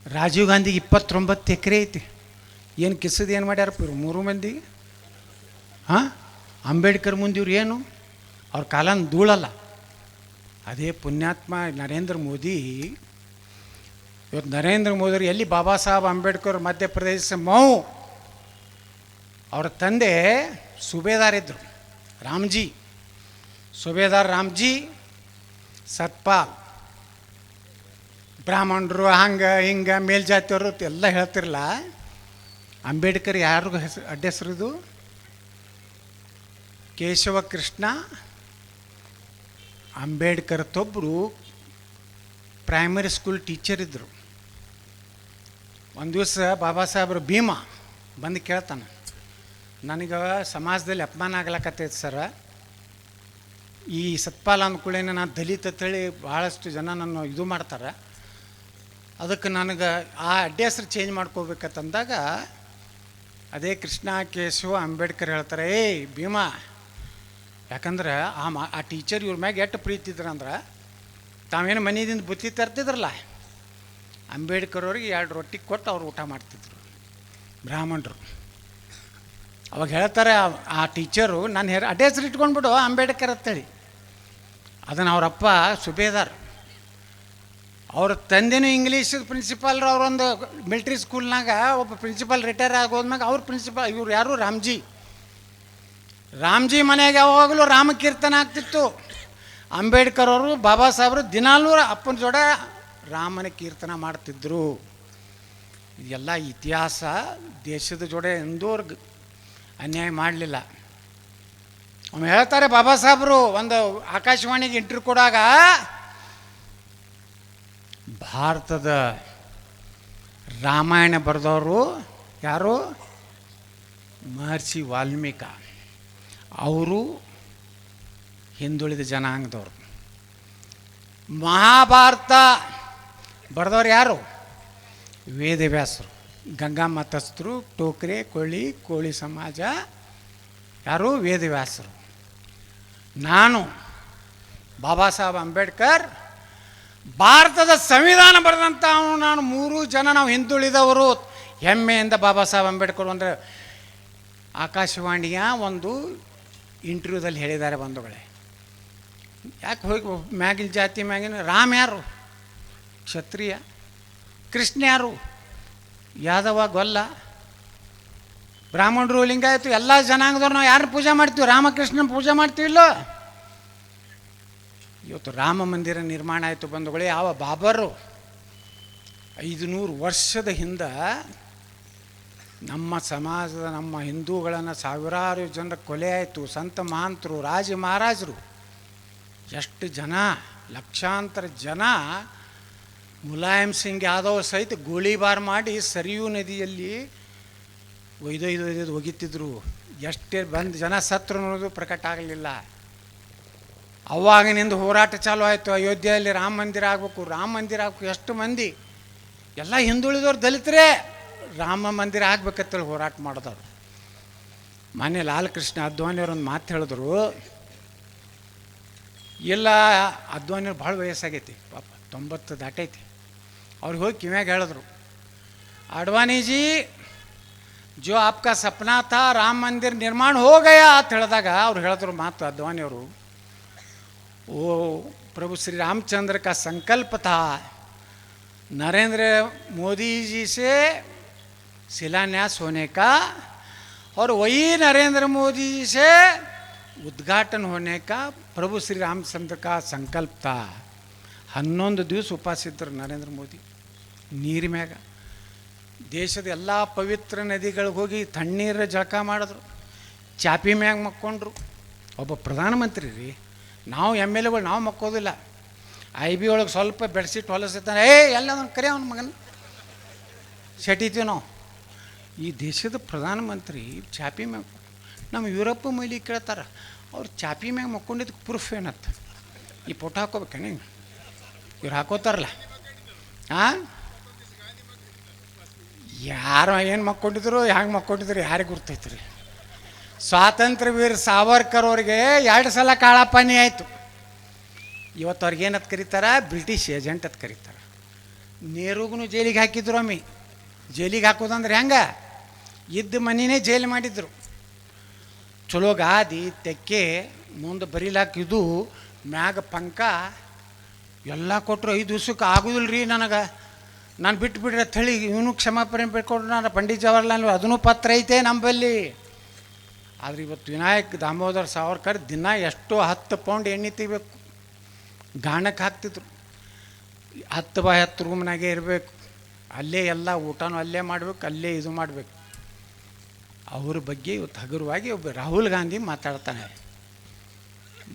ರಾಜೀವ್ ಗಾಂಧಿಗೆ ಇಪ್ಪತ್ತೊಂಬತ್ತು ಎಕರೆ ಐತಿ. ಏನು ಕಿಸದು ಏನು ಮಾಡ್ಯಾರಪ್ಪ ಇವ್ರು? ಮೂರು ಮಂದಿ? ಹಾಂ? ಅಂಬೇಡ್ಕರ್ ಮುಂದೆ ಇವ್ರು ಏನು? ಅವ್ರ ಕಾಲನ ಧೂಳಲ್ಲ. ಅದೇ ಪುಣ್ಯಾತ್ಮ ನರೇಂದ್ರ ಮೋದಿ. ಇವತ್ತು ನರೇಂದ್ರ ಮೋದಿ ಎಲ್ಲಿ ಬಾಬಾ ಸಾಹೇಬ್ ಅಂಬೇಡ್ಕರ್ ಮಧ್ಯಪ್ರದೇಶ ಮೌ? ಅವರ ತಂದೆ ಸುಬೇದಾರ್ ಇದ್ದರು ರಾಮ್ಜಿ. ಸುಬೇದಾರ್ ರಾಮ್ಜಿ ಸತ್ಪಾಲ್. ಬ್ರಾಹ್ಮಣರು ಹಂಗೆ, ಹಿಂಗೆ, ಮೇಲ್ಜಾತಿಯವರು ಎಲ್ಲ ಹೇಳ್ತಿರಲ್ಲ ಅಂಬೇಡ್ಕರ್ ಯಾರಿಗೂ ಹೆಸರು ಅಡ್ಡ ಹೆಸರಿದು ಕೇಶವ ಕೃಷ್ಣ, ಅಂಬೇಡ್ಕರ್ ತೊಬ್ಬರು ಪ್ರೈಮರಿ ಸ್ಕೂಲ್ ಟೀಚರ್ ಇದ್ದರು ಒಂದು ದಿವಸ ಬಾಬಾ ಸಾಹೇಬ್ರು ಭೀಮ ಬಂದು ಕೇಳ್ತಾನೆ, ನನಗೆ ಸಮಾಜದಲ್ಲಿ ಅಪಮಾನ ಆಗ್ಲಕ್ಕತ್ತೈತೆ ಸರ. ಈ ಸತ್ಪಾಲ ಅಂದ್ಕೊಳ್ಳೇನೆ ನಾನು ದಲಿತ ಅಂತೇಳಿ ಭಾಳಷ್ಟು ಜನ ನನ್ನ ಇದು ಮಾಡ್ತಾರೆ. ಅದಕ್ಕೆ ನನಗೆ ಆ ಅಡ್ಡ ಚೇಂಜ್ ಮಾಡ್ಕೋಬೇಕಂತಂದಾಗ ಅದೇ ಕೃಷ್ಣ ಕೇಶವ ಅಂಬೇಡ್ಕರ್ ಹೇಳ್ತಾರೆ, ಏಯ್, ಭೀಮಾ, ಯಾಕಂದ್ರೆ ಆ ಮಾ, ಆ ಟೀಚರ್ ಇವ್ರ ಮ್ಯಾಗ ಎಷ್ಟು ಪ್ರೀತಿ ಇದ್ರಂದ್ರೆ ತಾವೇನು ಮನೆಯಿಂದ ಬುತ್ತಿ ತರ್ತಿದ್ರಲ್ಲ, ಅಂಬೇಡ್ಕರ್ ಅವ್ರಿಗೆ ಎರಡು ರೊಟ್ಟಿ ಕೊಟ್ಟು ಅವ್ರು ಊಟ ಮಾಡ್ತಿದ್ರು, ಬ್ರಾಹ್ಮಣರು. ಅವಾಗ ಹೇಳ್ತಾರೆ ಆ- ಟೀಚರು ನಾನು ಹೇಳಿ ಅಡ್ಡ ಹೆಸ್ರು ಇಟ್ಕೊಂಡ್ಬಿಡು ಅಂಬೇಡ್ಕರ್ ಅಂತೇಳಿ. ಅದನ್ನು ಅವರಪ್ಪ ಸುಬೇದಾರ್ ಅವ್ರ ತಂದೆನೂ ಇಂಗ್ಲೀಷ್ ಪ್ರಿನ್ಸಿಪಾಲ್ರು ಅವರೊಂದು ಮಿಲ್ಟ್ರಿ ಸ್ಕೂಲ್ನಾಗ ಒಬ್ಬ ಪ್ರಿನ್ಸಿಪಾಲ್ ರಿಟೈರ್ ಆಗೋದ್ಮ್ಯಾಗ ಅವ್ರ ಪ್ರಿನ್ಸಿಪಾಲ್ ಇವ್ರು ಯಾರು? ರಾಮ್ಜಿ. ರಾಮ್ಜಿ ಮನೆಗೆ ಯಾವಾಗಲೂ ರಾಮಕೀರ್ತನ ಆಗ್ತಿತ್ತು. ಅಂಬೇಡ್ಕರ್ ಅವರು, ಬಾಬಾ ಸಾಹೇಬರು ದಿನಾಲೂ ಅಪ್ಪನ ಜೋಡ ರಾಮನ ಕೀರ್ತನ ಮಾಡ್ತಿದ್ರು. ಇದೆಲ್ಲ ಇತಿಹಾಸ ದೇಶದ ಜೋಡೆ ಎಂದೂ ಅವ್ರ್ಗ್ ಅನ್ಯಾಯ ಮಾಡಲಿಲ್ಲ. ಅವ್ನು ಹೇಳ್ತಾರೆ, ಬಾಬಾ ಸಾಹೇಬರು, ಒಂದು ಆಕಾಶವಾಣಿಗೆ ಇಂಟ್ರ್ಯೂ ಕೊಡಾಗ ಭಾರತದ ರಾಮಾಯಣ ಬರೆದವರು ಯಾರು? ಮಹರ್ಷಿ ವಾಲ್ಮೀಕ. ಅವರು ಹಿಂದುಳಿದ ಜನಾಂಗದವರು. ಮಹಾಭಾರತ ಬರೆದವ್ರು ಯಾರು? ವೇದವ್ಯಾಸರು. ಗಂಗಾ ಮತಸ್ಥರು, ಟೋಕ್ರೆ, ಕೋಳಿ ಕೋಳಿ ಸಮಾಜ ಯಾರು? ವೇದವ್ಯಾಸರು. ನಾನು ಬಾಬಾ ಸಾಹೇಬ್ ಅಂಬೇಡ್ಕರ್ ಭಾರತದ ಸಂವಿಧಾನ ಬರೆದಂಥ ನಾನು ಮೂರು ಜನ ನಾವು ಹಿಂದುಳಿದವರು. ಹೆಮ್ಮೆಯಿಂದ ಬಾಬಾ ಸಾಹೇಬ್ ಅಂಬೇಡ್ಕರ್ ಅಂದರೆ ಆಕಾಶವಾಣಿಯ ಒಂದು ಇಂಟರ್ವ್ಯೂದಲ್ಲಿ ಹೇಳಿದ್ದಾರೆ ಬಂಧುಗಳೇ. ಯಾಕೆ ಹೋಗಿ ಮ್ಯಾಗಿನ ಜಾತಿ ಮ್ಯಾಗಿನ ರಾಮ್ ಯಾರು? ಕ್ಷತ್ರಿಯ? ಕೃಷ್ಣ ಯಾರು? ಯಾದವ, ಗೊಲ್ಲ? ಬ್ರಾಹ್ಮಣರು ಲಿಂಗಾಯತು ಎಲ್ಲ ಜನಾಂಗದವ್ರು ನಾವು ಯಾರು ಪೂಜೆ ಮಾಡ್ತೀವಿ? ರಾಮಕೃಷ್ಣನ ಪೂಜೆ ಮಾಡ್ತೀವಿಲ್ಲೋ? ಇವತ್ತು ರಾಮ ಮಂದಿರ ನಿರ್ಮಾಣ ಆಯಿತು ಬಂಧುಗಳೇ, ಯಾವ ಬಾಬರು ಐದು ನೂರು ವರ್ಷದ ಹಿಂದೆ ನಮ್ಮ ಸಮಾಜದ, ನಮ್ಮ ಹಿಂದೂಗಳನ್ನು ಸಾವಿರಾರು ಜನರ ಕೊಲೆ ಆಯಿತು. ಸಂತ ಮಹಾಂತರು ರಾಜ ಮಹಾರಾಜರು. ಎಷ್ಟು ಜನ, ಲಕ್ಷಾಂತರ ಜನ ಮುಲಾಯಂ ಸಿಂಗ್ ಯಾದವ್ ಸಹಿತ ಗೋಳಿಬಾರ್ ಮಾಡಿ ಸರಿಯೂ ನದಿಯಲ್ಲಿ ಒಯ್ದೊಯ್ದು ಒಯ್ದೊಯ್ದು ಒಗಿತಿದ್ರು. ಎಷ್ಟೇ ಬಂದು ಜನ ಸತ್ರು ಅನ್ನೋದು ಪ್ರಕಟ ಆಗಲಿಲ್ಲ. ಅವಾಗಿನಿಂದ ಹೋರಾಟ ಚಾಲೂ ಆಯಿತು, ಅಯೋಧ್ಯೆಯಲ್ಲಿ ರಾಮ ಮಂದಿರ ಆಗಬೇಕು, ರಾಮ ಮಂದಿರ ಆಗಬೇಕು, ಎಷ್ಟು ಮಂದಿ? ಎಲ್ಲ ಹಿಂದುಳಿದವ್ರು ದಲಿತರೇ ರಾಮ ಮಂದಿರ ಆಗ್ಬೇಕಂತೇಳಿ ಹೋರಾಟ ಮಾಡಿದವರು. ಮಾನ್ಯ ಲಾಲಕೃಷ್ಣ ಅದ್ವಾನಿಯವ್ರು ಒಂದು ಮಾತು ಹೇಳಿದ್ರು, ಇಲ್ಲ, ಅದ್ವಾನಿಯವ್ರು ಭಾಳ ವಯಸ್ಸಾಗೈತಿ, ಪಾಪ ತೊಂಬತ್ತು ದಾಟೈತಿ. ಅವ್ರಿಗೆ ಹೋಗಿ ಕಿವ್ಯಾಗ ಹೇಳಿದ್ರು, ಅಡ್ವಾನಿಜಿ, ಜೋ ಆಪ್ಕ ಸಪ್ನಾ ರಾಮ ಮಂದಿರ ನಿರ್ಮಾಣ ಹೋಗಯ ಅಂತ ಹೇಳಿದಾಗ ಅವ್ರು ಹೇಳಿದ್ರು ಮಾತು ಅದ್ವಾನಿಯವರು. वो प्रभु श्री रामचंद्र का संकल्प था नरेंद्र मोदी जी से शिलान्यास होने का और वही नरेंद्र मोदी जी से उद्घाटन होने का प्रभु श्री रामचंद्र का संकल्प था ಹನ್ನೊಂದು ದಿವಸ ಉಪವಾಸ ಇದ್ದರು ನರೇಂದ್ರ ಮೋದಿ ನೀರು ಮ್ಯಾಗ ದೇಶದ ಎಲ್ಲ ಪವಿತ್ರ ನದಿಗಳಿಗೆ ಹೋಗಿ ತಣ್ಣೀರ ಜಳಕ ಮಾಡಿದ್ರು ಚಾಪಿ ಮ್ಯಾಗ ಮಕ್ಕೊಂಡ್ರು ಒಬ್ಬ ಪ್ರಧಾನಮಂತ್ರಿ ರೀ ನಾವು ಎಂ ಎಲ್ ಎಗಳು, ನಾವು ಮಕ್ಕೋದಿಲ್ಲ. ಐ ಬಿ ಒಳಗೆ ಸ್ವಲ್ಪ ಬೆಡ್ಶೀಟ್ ಹೊಲಸಿರ್ತಾನೆ ಏ, ಎಲ್ಲ ಅವ್ನು ಕರೆ ಅವನ ಮಗನ? ಸೆಟೀತೀವಿ ನಾವು. ಈ ದೇಶದ ಪ್ರಧಾನಮಂತ್ರಿ ಚಾಪಿ ಮ್ಯಾಗ, ನಮ್ಮ ಯುರೋಪ್ ಮೈಲಿ ಕೇಳ್ತಾರೆ, ಅವ್ರು ಚಾಪಿ ಮ್ಯಾಗ ಮಕ್ಕೊಂಡಿದ್ದಕ್ಕೆ ಪ್ರೂಫ್ ಏನತ್ತ ಈ ಫೋಟೋ ಹಾಕೋಬೇಕೇನೆ ಇವ್ರು ಹಾಕೋತಾರಲ್ಲ. ಹಾಂ ಯಾರು ಏನು ಮಕ್ಕೊಂಡಿದ್ರು, ಹ್ಯಾಂಗೆ ಮಕ್ಕೊಂಡಿದ್ರು, ಯಾರಿಗೆ ಗುರ್ತೈತ್ರಿ? ಸ್ವಾತಂತ್ರ್ಯ ವೀರ ಸಾವರ್ಕರ್ ಅವ್ರಿಗೆ ಎರಡು ಸಲ ಕಾಳಪಾನಿ ಆಯಿತು. ಇವತ್ತು ಅವ್ರಿಗೆ ಏನಂತ ಕರೀತಾರ? ಬ್ರಿಟಿಷ್ ಏಜೆಂಟ್ ಅಂತ ಕರೀತಾರೆ. ನೇರುಗೂ ಜೈಲಿಗೆ ಹಾಕಿದ್ರು ಅಮ್ಮಿ. ಜೈಲಿಗೆ ಹಾಕೋದಂದ್ರೆ ಹೆಂಗೆ? ಇದ್ದ ಮನೆಯೇ ಜೈಲು ಮಾಡಿದ್ರು. ಚಲೋ ಗಾದಿ, ತೆಕ್ಕೆ, ಮುಂದೆ ಬರೀಲಾಕಿದ್ದು ಮ್ಯಾಗ ಪಂಕ, ಎಲ್ಲ ಕೊಟ್ಟರು ಐದು ದಿವ್ಸಕ್ಕೆ ಆಗೋದಿಲ್ಲ ರೀ ನನಗೆ. ನಾನು ಬಿಟ್ಟು ಬಿಡ್ರಿ ಇವನು ಕ್ಷಮಾಪಣೆ ಬಿಟ್ಕೊಂಡ್ರು ನಾನು ಪಂಡಿತ್ ಜವಾಹರ್ಲಾಲ್ ಅದನ್ನು ಪತ್ರ ಐತೆ ನಂಬಲ್ಲಿ. ಆದರೆ ಇವತ್ತು ವಿನಾಯಕ್ ದಾಮೋದರ್ ಸಾವರ್ಕರ್ ದಿನ ಎಷ್ಟೋ ಹತ್ತು ಪೌಂಡ್ ಎಣ್ಣೆ ತೆಗಿಬೇಕು ಗಾಣಕ್ಕೆ ಹಾಕ್ತಿದ್ರು. ಹತ್ತು ಬಾಯ್ ಹತ್ತು ರೂಮ್ನಾಗೆ ಇರಬೇಕು. ಅಲ್ಲೇ ಎಲ್ಲ ಊಟನೂ ಅಲ್ಲೇ ಮಾಡಬೇಕು, ಅಲ್ಲೇ ಇದು ಮಾಡಬೇಕು. ಅವ್ರ ಬಗ್ಗೆ ಇವತ್ತು ಹಗುರವಾಗಿ ಒಬ್ಬ ರಾಹುಲ್ ಗಾಂಧಿ ಮಾತಾಡ್ತಾನೆ.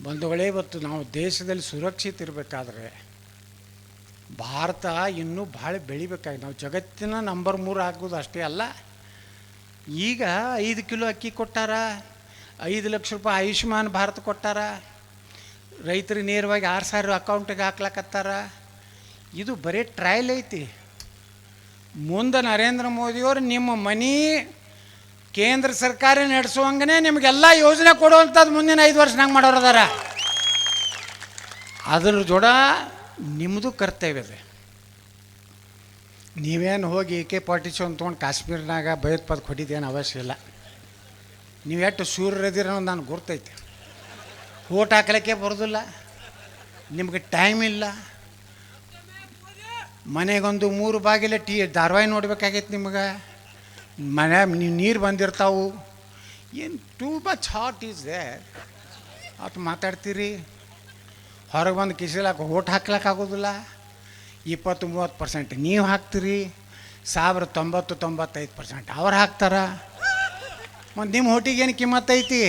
ಬಂಧುಗಳೇ ಇವತ್ತು ನಾವು ದೇಶದಲ್ಲಿ ಸುರಕ್ಷಿತ ಇರಬೇಕಾದ್ರೆ ಭಾರತ ಇನ್ನೂ ಭಾಳ ಬೆಳಿಬೇಕಾಗಿ ನಾವು ಜಗತ್ತಿನ ನಂಬರ್ ಮೂರು ಆಗೋದು ಅಷ್ಟೇ ಅಲ್ಲ. ಈಗ ಐದು ಕಿಲೋ ಅಕ್ಕಿ ಕೊಟ್ಟಾರ, ಐದು ಲಕ್ಷ ರೂಪಾಯಿ ಆಯುಷ್ಮಾನ್ ಭಾರತ್ ಕೊಟ್ಟಾರ, ರೈತರು ನೇರವಾಗಿ ಆರು ಸಾವಿರ ಅಕೌಂಟಿಗೆ ಹಾಕ್ಲಕತ್ತಾರ. ಇದು ಬರೀ ಟ್ರಯಲ್ ಐತಿ. ಮುಂದೆ ನರೇಂದ್ರ ಮೋದಿಯವರು ನಿಮ್ಮ ಮನೆ ಕೇಂದ್ರ ಸರ್ಕಾರ ನಡೆಸುವಂಗೆ ನಿಮಗೆಲ್ಲ ಯೋಜನೆ ಕೊಡುವಂಥದ್ದು ಮುಂದಿನ ಐದು ವರ್ಷನಾಗ ಮಾಡೋರು ಅದಾರ. ಅದ್ರ ಜೋಡ ನಿಮ್ಮದು ಕರ್ತವ್ಯ ಇದೆ ನೀವೇನು ಹೋಗಿ ಎ ಕೆ ಫಾರ್ಟಿ ಸೆವೆನ್ ತೊಗೊಂಡು ಕಾಶ್ಮೀರ್ನಾಗ ಭಯೋತ್ಪಾದಕ ಹೊಡಿದೇನು ಅವಶ್ಯ ಇಲ್ಲ. ನೀವು ಎಷ್ಟು ಸೂರ್ಯರದಿರೋ ನಾನು ಗುರ್ತೈತೆ. ಓಟ್ ಹಾಕ್ಲಿಕ್ಕೆ ಬರೋದಿಲ್ಲ, ನಿಮಗೆ ಟೈಮ್ ಇಲ್ಲ. ಮನೆಗೊಂದು ಮೂರು ಬಾಗಿಲ ಟೀ ಧಾರಾವಾಹಿ ನೋಡ್ಬೇಕಾಗೈತೆ ನಿಮ್ಗೆ. ಮನೆ ನೀವು ನೀರು ಬಂದಿರ್ತಾವು. ಏನು too much hot is they. ಅಷ್ಟು ಮಾತಾಡ್ತೀರಿ. ಹೊರಗೆ ಬಂದು ಕಿಸಿಲಾಕ ಓಟ್ ಹಾಕ್ಲಕ್ಕೆ ಆಗೋದಿಲ್ಲ ಇಪ್ಪತ್ತು ಮೂವತ್ತು ಪರ್ಸೆಂಟ್ ನೀವು ಹಾಕ್ತೀರಿ ಸಾವಿರ ತೊಂಬತ್ತು, ತೊಂಬತ್ತೈದು ಪರ್ಸೆಂಟ್ ಅವ್ರು ಹಾಕ್ತಾರ? ಮತ್ತು ನಿಮ್ಮ ಹೋಟಿಗೆ ಏನು ಕಿಮ್ಮತ್ತೈತಿ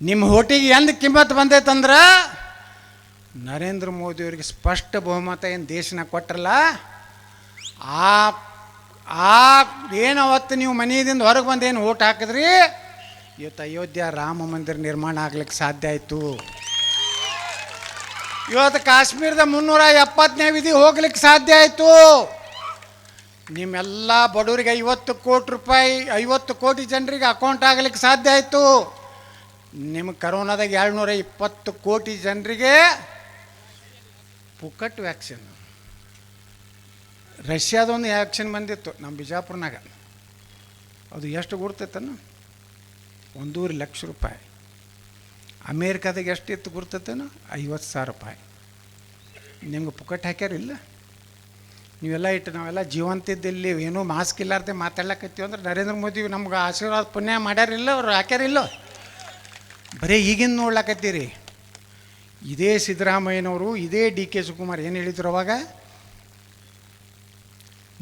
ನಿಮ್ಮ ಹೋಟಿಗೆ ಎಂದು ಕಿಮ್ಮತ್ತು ಬಂದೈತಂದ್ರೆ ನರೇಂದ್ರ ಮೋದಿಯವರಿಗೆ ಸ್ಪಷ್ಟ ಬಹುಮತ ಏನು ದೇಶನ ಕೊಟ್ಟರಲ್ಲ ಆ ಆ ಏನು ಅವತ್ತು ನೀವು ಮನೆಯಿಂದ ಹೊರಗೆ ಬಂದು ಏನು ಓಟ್ ಹಾಕಿದ್ರಿ? ಇವತ್ತು ಅಯೋಧ್ಯ ರಾಮ ಮಂದಿರ ನಿರ್ಮಾಣ ಆಗ್ಲಿಕ್ಕೆ ಸಾಧ್ಯ ಆಯಿತು. ಇವತ್ತು ಕಾಶ್ಮೀರದ ಮುನ್ನೂರ ಎಪ್ಪತ್ತನೇ ವಿಧಿ ಹೋಗ್ಲಿಕ್ಕೆ ಸಾಧ್ಯ ಆಯಿತು. ನಿಮ್ಮೆಲ್ಲ ಬಡವರಿಗೆ ಐವತ್ತು ಕೋಟಿ ರೂಪಾಯಿ, ಐವತ್ತು ಕೋಟಿ ಜನರಿಗೆ ಅಕೌಂಟ್ ಆಗಲಿಕ್ಕೆ ಸಾಧ್ಯ ಆಯಿತು. ನಿಮ್ಮ ಕರೋನಾದಾಗ ಏಳ್ನೂರ ಇಪ್ಪತ್ತು ಕೋಟಿ ಜನರಿಗೆ ಪುಕ್ಕಟ್ ವ್ಯಾಕ್ಸಿನ್ ರಷ್ಯಾದೊಂದು ವ್ಯಾಕ್ಸಿನ್ ಬಂದಿತ್ತು ನಮ್ಮ ಬಿಜಾಪುರ್ನಾಗ. ಅದು ಎಷ್ಟು ಗುಡ್ತೈತನ್ನು ಒಂದೂವರೆ ಲಕ್ಷ ರೂಪಾಯಿ. ಅಮೇರಿಕಾದಾಗ ಎಷ್ಟು ಇತ್ತು ಗುರ್ತೈತೇನು? ಐವತ್ತು ಸಾವಿರ ರೂಪಾಯಿ. ನಿಮ್ಗೆ ಪುಕ್ಕಟ್ ಹಾಕ್ಯಾರಿಲ್ಲ ನೀವೆಲ್ಲ ಇಟ್ಟು ನಾವೆಲ್ಲ ಜೀವಂತಿದ್ದಲ್ಲಿ ಏನೂ ಮಾಸ್ಕ್ ಇಲ್ಲಾರ್ದೆ ಮಾತಾಡ್ಲಕತ್ತೀವಿ ಅಂದ್ರೆ ನರೇಂದ್ರ ಮೋದಿ ನಮ್ಗೆ ಆಶೀರ್ವಾದ ಪುಣ್ಯ ಮಾಡ್ಯಾರಿಲ್ಲ ಅವ್ರು ಹಾಕ್ಯಾರಿಲ್ಲ ಬರೀ ಈಗಿನ ನೋಡ್ಲಕತ್ತೀರಿ. ಇದೇ ಸಿದ್ದರಾಮಯ್ಯನವರು, ಇದೇ ಡಿ ಕೆ ಶಿವಕುಮಾರ್ ಏನು ಹೇಳಿದ್ರು ಅವಾಗ?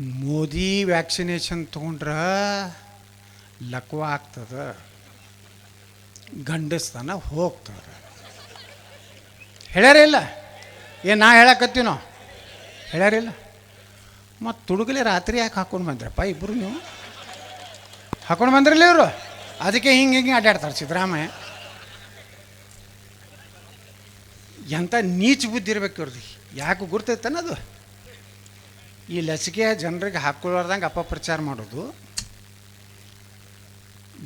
ಮೋದಿ ವ್ಯಾಕ್ಸಿನೇಷನ್ ತೊಗೊಂಡ್ರೆ ಲಕ್ವ ಆಗ್ತದ. ಗಂಡಸ್ತನ ಹೇಳ್ಯಾರ ಇಲ್ಲ? ಏನು ನಾ ಹೇಳಕತ್ತೀನೋ? ನಾವು ಹೇಳ್ಯಾರಿಲ್ಲ ಮತ್ತು ತುಡುಗಲಿ ರಾತ್ರಿ ಯಾಕೆ ಹಾಕೊಂಡು ಬಂದ್ರಪ್ಪ ಇಬ್ಬರು ನೀವು? ಹಾಕೊಂಡು ಬಂದ್ರಲ್ಲ ಇವರು? ಅದಕ್ಕೆ ಹಿಂಗೆ ಹಿಂಗೆ ಅಡ್ಡಾಡ್ತಾರೆ ಸಿದ್ದರಾಮಯ್ಯ. ಎಂಥ ನೀಚ ಬುದ್ಧಿ ಇರ್ಬೇಕು ಇವ್ರದ್ದು ಯಾಕೆ ಗುರ್ತೈತನ್ನದು ಈ ಲಸಿಕೆ ಜನರಿಗೆ ಹಾಕ್ಕೊಳ್ಳಾರ್ದಂಗೆ ಅಪಪ್ರಚಾರ ಮಾಡೋದು.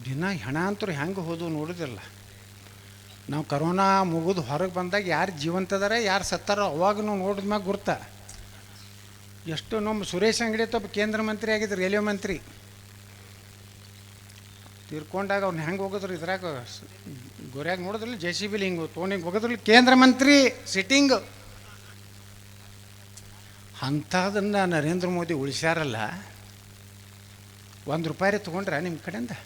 ದಿನ ಹೆಣ ಅಂತೂ ಹೆಂಗೆ ಹೋದು ನೋಡೋದಿಲ್ಲ. ನಾವು ಕರೋನಾ ಮುಗಿದು ಹೊರಗೆ ಬಂದಾಗ ಯಾರು ಜೀವಂತದಾರ, ಯಾರು ಸತ್ತಾರೋ ಅವಾಗ ನಾವು ನೋಡಿದ ಮ್ಯಾಗ ಗುರ್ತ. ಎಷ್ಟು ನಮ್ಮ ಸುರೇಶ್ ಅಂಗಡಿ ಒಬ್ಬ ಕೇಂದ್ರ ಮಂತ್ರಿ ಆಗಿದ್ರು ರೈಲ್ವೆ ಮಂತ್ರಿ. ತೀರ್ಕೊಂಡಾಗ ಅವ್ನು ಹೆಂಗೆ ಹೋಗಿದ್ರು ಇದ್ರಾಗ ಗೊರ್ಯಾಗ ನೋಡಿದ್ರಲ್ಲಿ ಜೆ ಸಿ ಬಿಲಿ ಹಿಂಗೆ, ತೋಣಿಗೆ ಹಿಂಗೆ ಹೋಗಿದ್ರಲ್ಲ ಕೇಂದ್ರ ಮಂತ್ರಿ ಸಿಟ್ಟಿಂಗ್. ಅಂಥದನ್ನು ನರೇಂದ್ರ ಮೋದಿ ಉಳಿಸ್ಯಾರಲ್ಲ, ಒಂದು ರೂಪಾಯಿ ತೊಗೊಂಡ್ರೆ ನಿಮ್ಮ ಕಡೆಯಿಂದ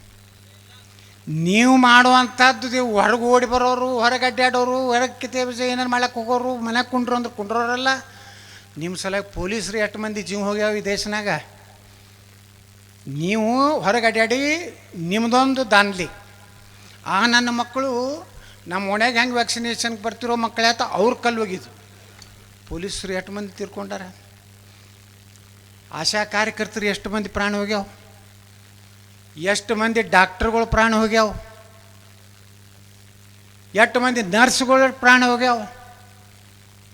ನೀವು ಮಾಡುವಂಥದ್ದು ಹೊರಗೆ ಓಡಿ ಬರೋರು, ಹೊರಗೆ ಅಡ್ಡಾಡೋರು, ಹೊರಗೆ ಕಿತ್ತೆ ಏನಾರು ಮಾಡಕ್ಕೆ ಹೋಗೋರು ಮನೆಗೆ ಕುಂಡ್ರು ಅಂದ್ರೆ ಕುಂಡ್ರೋರಲ್ಲ ನಿಮ್ಮ ಸಲ ಪೊಲೀಸರು ಎಷ್ಟು ಮಂದಿ ಜೀವ ಹೋಗ್ಯಾವ ಈ ದೇಶನಾಗ? ನೀವು ಹೊರಗೆ ಅಡ್ಡಾಡಿ ನಿಮ್ಮದೊಂದು ದಾನ್ಲಿ. ಆ ನನ್ನ ಮಕ್ಕಳು ನಮ್ಮ ಒಣೆಗೆ ಹೆಂಗೆ ವ್ಯಾಕ್ಸಿನೇಷನ್ಗೆ ಬರ್ತಿರೋ ಮಕ್ಕಳೇ ಆತ ಅವ್ರ ಕಲ್ಲು ಹೋಗಿದ್ದು ಪೊಲೀಸರು ಎಷ್ಟು ಮಂದಿ ತೀರ್ಕೊಂಡಾರ? ಆಶಾ ಕಾರ್ಯಕರ್ತರು ಎಷ್ಟು ಮಂದಿ ಪ್ರಾಣ ಹೋಗ್ಯಾವ ಎಷ್ಟು ಮಂದಿ ಡಾಕ್ಟ್ರುಗಳು ಪ್ರಾಣ ಹೋಗ್ಯಾವ? ಎಷ್ಟು ಮಂದಿ ನರ್ಸ್ಗಳು ಪ್ರಾಣ ಹೋಗ್ಯಾವ?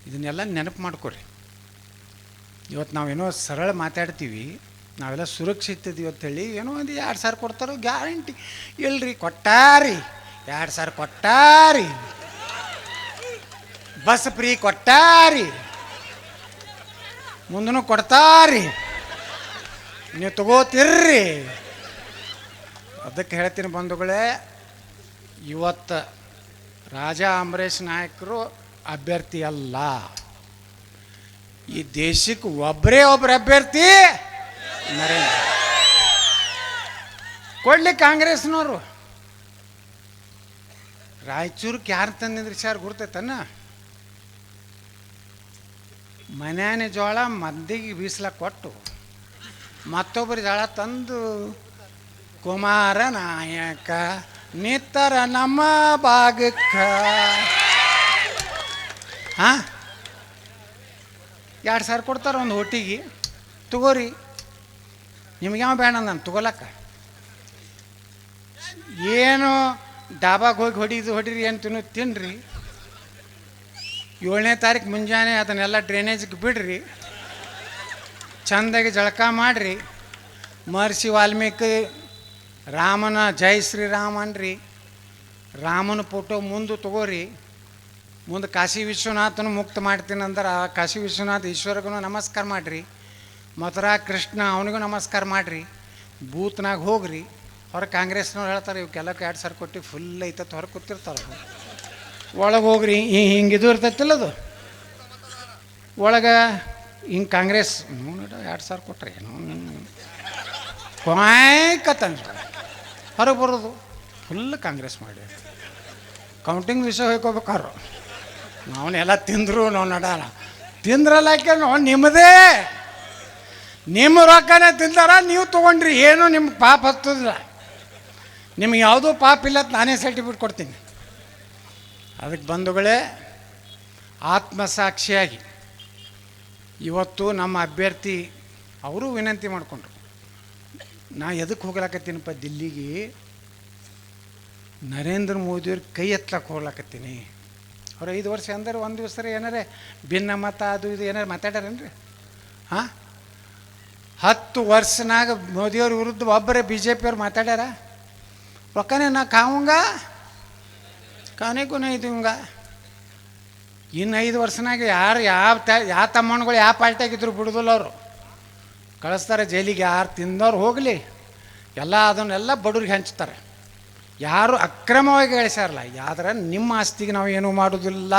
ಇದನ್ನೆಲ್ಲ ನೆನಪು ಮಾಡ್ಕೊರಿ. ಇವತ್ತು ನಾವೇನೋ ಸರಳ ಮಾತಾಡ್ತೀವಿ, ನಾವೆಲ್ಲ ಸುರಕ್ಷಿತ ಇವತ್ತು ಅಂತೇಳಿ ಏನೋ ಒಂದು ಎರಡು ಸಾವಿರ ಕೊಡ್ತಾರೋ ಗ್ಯಾರಂಟಿ. ಇಲ್ರಿ, ಕೊಟ್ಟಾರಿ. ಎರಡು ಸಾವಿರ ಕೊಟ್ಟಾರಿ. ಬಸ್ ಫ್ರೀ ಕೊಟ್ಟಾರಿ. ಮುಂದೂ ಕೊಡ್ತಾರಿ. ನೀವು ತಗೋತಿರ್ರಿ. ಅದಕ್ಕೆ ಹೇಳ್ತೀನಿ ಬಂಧುಗಳೇ, ಇವತ್ತು ರಾಜಾ ಅಂಬರೀಷ್ ನಾಯಕರು ಅಭ್ಯರ್ಥಿ ಅಲ್ಲ. ಈ ದೇಶಕ್ಕೆ ಒಬ್ಬರೇ ಒಬ್ಬರು ಅಭ್ಯರ್ಥಿ ನರೇಂದ್ರ. ಕೊಡ್ಲಿ ಕಾಂಗ್ರೆಸ್ನವರು. ರಾಯಚೂರ್ಗೆ ಯಾರು ತಂದಿದ್ರಿ ಸರ್ ಗುರ್ತೈತನ್ನ ಮನ್ಯಾನೆ ಜೋಳ ಮಂದಿಗೆ ಬೀಸ್ಲಕ್ಕೆ ಕೊಟ್ಟು ಮತ್ತೊಬ್ಬರು ಜೋಳ ತಂದು ಕುಮಾರ ನಾಯಕ ನಿತ್ತರ ನಮ್ಮ ಭಾಗಕ್ಕ. ಹಾಂ? ಎರಡು ಸಾವಿರ ಕೊಡ್ತಾರೆ ಒಂದು ಹೊಟ್ಟಿಗೆ. ತಗೋರಿ. ನಿಮ್ಗೆ ಯಾವ ಬೇಡ ನಾನು ತಗೋಲಕ್ಕ. ಏನು ಡಾಬಾಗೆ ಹೋಗಿ ಹೊಡಿದು ಹೊಡೀರಿ ಏನು ತಿನ್ನು ತಿನ್ನಿರಿ ಏಳನೇ ತಾರೀಕು ಮುಂಜಾನೆ ಅದನ್ನೆಲ್ಲ ಡ್ರೈನೇಜ್ಗೆ ಬಿಡ್ರಿ. ಚಂದಾಗಿ ಜಳಕ ಮಾಡಿರಿ. ಮಹರ್ಷಿ ವಾಲ್ಮೀಕಿ ರಾಮನ ಜೈ ಶ್ರೀರಾಮ್ ಅನ್ರಿ ರಾಮನ ಫೋಟೋ ಮುಂದೆ ತಗೋರಿ. ಮುಂದೆ ಕಾಶಿ ವಿಶ್ವನಾಥನ ಮುಕ್ತ ಮಾಡ್ತೀನಿ ಅಂದ್ರೆ ಆ ಕಾಶಿ ವಿಶ್ವನಾಥ ಈಶ್ವರಗೂ ನಮಸ್ಕಾರ ಮಾಡಿರಿ. ಮಥುರಾ ಕೃಷ್ಣ ಅವನಿಗೂ ನಮಸ್ಕಾರ ಮಾಡಿರಿ. ಬೂತ್ನಾಗ ಹೋಗ್ರಿ. ಹೊರ ಕಾಂಗ್ರೆಸ್ನವ್ರು ಹೇಳ್ತಾರೆ, ಇವಕ್ಕೆಲ್ಲ ಎರಡು ಸಾವಿರ ಕೊಟ್ಟು ಫುಲ್ ಐತತ್ತು ಹೊರಗೆ ಕೂತಿರ್ತಾರೆ ಒಳಗೆ ಹೋಗ್ರಿ ಹಿಂಗೆ ಇದು ಇರ್ತೈತಿಲ್ಲ ಅದು. ಒಳಗೆ ಹಿಂಗೆ ಕಾಂಗ್ರೆಸ್ ಎರಡು ಸಾವಿರ ಕೊಟ್ರೆ ಏನೋ ಕೊಯ್ಕತ್ತಂತ ಹೊರಗೆ ಬರೋದು ಫುಲ್ ಕಾಂಗ್ರೆಸ್ ಮಾಡಿ. ಕೌಂಟಿಂಗ್ ವಿಷಯ ಹೋಯ್ಕೋಬೇಕಾರು ನಾವನ್ನೆಲ್ಲ ತಿಂದರು, ನಾವು ನಡಾಲ. ತಿಂದ್ರಲ್ಲ ನಾವು ನಿಮ್ಮದೇ ನಿಮ್ಮ ರೊಕ್ಕನೇ ತಿಂದಾರ ನೀವು ತೊಗೊಂಡ್ರಿ. ಏನು ನಿಮ್ಗೆ ಪಾಪ ಹತ್ತದಿಲ್ಲ. ನಿಮ್ಗೆ ಯಾವುದೂ ಪಾಪ ಇಲ್ಲ ನಾನೇ ಸರ್ಟಿಫಿಕೇಟ್ ಕೊಡ್ತೀನಿ. ಅದಕ್ಕೆ ಬಂಧುಗಳೇ, ಆತ್ಮಸಾಕ್ಷಿಯಾಗಿ ಇವತ್ತು ನಮ್ಮ ಅಭ್ಯರ್ಥಿ, ಅವರು ವಿನಂತಿ ಮಾಡಿಕೊಂಡ್ರು. ನಾ ಎದಕ್ಕೆ ಹೋಗ್ಲಾಕತ್ತೀನಪ್ಪ ದಿಲ್ಲಿಗೆ? ನರೇಂದ್ರ ಮೋದಿಯವ್ರ ಕೈ ಎತ್ತಲಕ್ಕೆ ಹೋಗ್ಲಾಕತ್ತೀನಿ. ಅವ್ರು ಐದು ವರ್ಷ ಅಂದ್ರೆ ಒಂದು ದಿವಸ ಏನಾರೇ ಭಿನ್ನ ಮತ ಅದು ಇದು ಏನಾರು ಮಾತಾಡ್ಯಾರೇನ್ರಿ? ಹಾಂ? ಹತ್ತು ವರ್ಷನಾಗ ಮೋದಿಯವ್ರ ವಿರುದ್ಧ ಒಬ್ಬರೇ ಬಿ ಜೆ ಪಿಯವ್ರು ಮಾತಾಡ್ಯಾರ? ರೊಕ್ಕನೇ ನಾ ಕಾವಂಗ? ಕಾನೇ ಕೊನೆ ಇದ್ವಂಗ ಇನ್ನು ಐದು ವರ್ಷನಾಗ ಯಾರು ಯಾವ ತ, ಯಾವ ತಮ್ಮಣ್ಣಗಳು ಯಾವ ಪಾರ್ಟಿಯಾಗಿದ್ರು ಬಿಡುದಿಲ್ಲ ಅವರು. ಕಳಿಸ್ತಾರೆ ಜೈಲಿಗೆ. ಯಾರು ತಿಂದವ್ರು ಹೋಗಲಿ. ಎಲ್ಲ ಅದನ್ನೆಲ್ಲ ಬಡವ್ರಿಗೆ ಹಂಚ್ತಾರೆ. ಯಾರು ಅಕ್ರಮವಾಗಿ ಗಳಿಸ್ಯಾರಲ್ಲ ಆದರೆ ನಿಮ್ಮ ಆಸ್ತಿಗೆ ನಾವು ಏನೂ ಮಾಡೋದಿಲ್ಲ.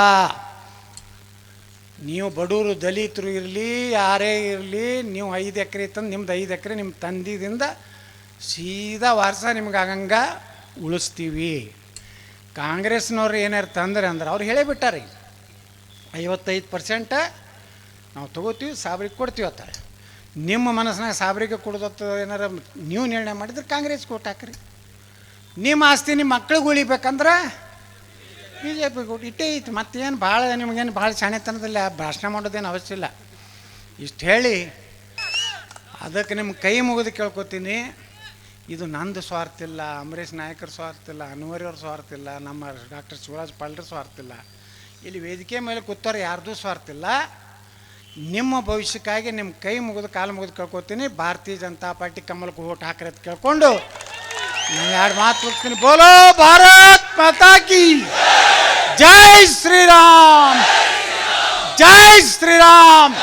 ನೀವು ಬಡವರು, ದಲಿತರು ಇರಲಿ, ಯಾರೇ ಇರಲಿ, ನೀವು ಐದು ಎಕರೆ ತಂದು, ನಿಮ್ದು ಐದು ಎಕರೆ ನಿಮ್ಮ ತಂದಿದಿಂದ ಸೀದಾ ವಾರಸ ನಿಮ್ಗೆ ಆಗಂಗೆ ಉಳಿಸ್ತೀವಿ. ಕಾಂಗ್ರೆಸ್ನವ್ರು ಏನಾರು ತಂದ್ರೆ ಅಂದ್ರೆ ಅವ್ರು ಹೇಳೇ ಬಿಟ್ಟಾರೆ. ಐವತ್ತೈದು ಪರ್ಸೆಂಟ ನಾವು ತೊಗೋತೀವಿ ಸಾಬ್ರಿಗೆ ಕೊಡ್ತೀವಿ ಅಂತಾರೆ. ನಿಮ್ಮ ಮನಸ್ಸಿನಾಗ ಸಾಬ್ರಿಗೆ ಕೊಡೋದತ್ತು ಏನಾರ ನೀವು ನಿರ್ಣಯ ಮಾಡಿದ್ರೆ ಕಾಂಗ್ರೆಸ್ ಕೊಟ್ಟು ಹಾಕ್ರಿ. ನಿಮ್ಮ ಆಸ್ತಿ ನಿಮ್ಮ ಮಕ್ಳಿಗೆ ಉಳಿಬೇಕಂದ್ರೆ ಬಿ ಜೆ ಪಿ ಕೊಟ್ಟು ಇಟ್ಟೇ ಐತಿ ಮತ್ತೇನು ಭಾಳ ನಿಮಗೇನು ಭಾಳ ಶಾಣೆತನದಲ್ಲಿ ಭಾಷಣ ಮಾಡೋದೇನು ಅವಶ್ಯ ಇಲ್ಲ. ಇಷ್ಟು ಹೇಳಿ ಅದಕ್ಕೆ ನಿಮ್ಮ ಕೈ ಮುಗಿದು ಕೇಳ್ಕೊತೀನಿ. ಇದು ನಂದು ಸ್ವಾರ್ಥ ಇಲ್ಲ, ಅಂಬರೀಷ್ ನಾಯಕರ ಸ್ವಾರ್ಥ ಇಲ್ಲ, ಅನ್ವರಿಯವ್ರ ಸ್ವಾರ್ಥ ಇಲ್ಲ, ನಮ್ಮ ಡಾಕ್ಟರ್ ಶಿವರಾಜ್ ಪಾಲ್ರ ಸ್ವಾರ್ಥ ಇಲ್ಲ. ಇಲ್ಲಿ ವೇದಿಕೆ ಮೇಲೆ ಕೂತವ್ರು ಯಾರ್ದೂ ಸ್ವಾರ್ಥ ಇಲ್ಲ. ನಿಮ್ಮ ಭವಿಷ್ಯಕ್ಕಾಗಿ ನಿಮ್ಮ ಕೈ ಮುಗಿದು ಕಾಲು ಮುಗಿದು ಕೇಳ್ಕೊತೀನಿ. ಭಾರತೀಯ ಜನತಾ ಪಾರ್ಟಿ ಕಮಲಕ್ಕೆ ಓಟ್ ಹಾಕ್ರಿ ಅಂತ ಕೇಳ್ಕೊಂಡು ನಾನು ಎರಡು ಮಾತು ಹೋಗ್ತೀನಿ ಬೋಲೋ ಭಾರತ್ ಕಿ ಜೈ ಶ್ರೀರಾಮ್. ಜೈ ಶ್ರೀರಾಮ್.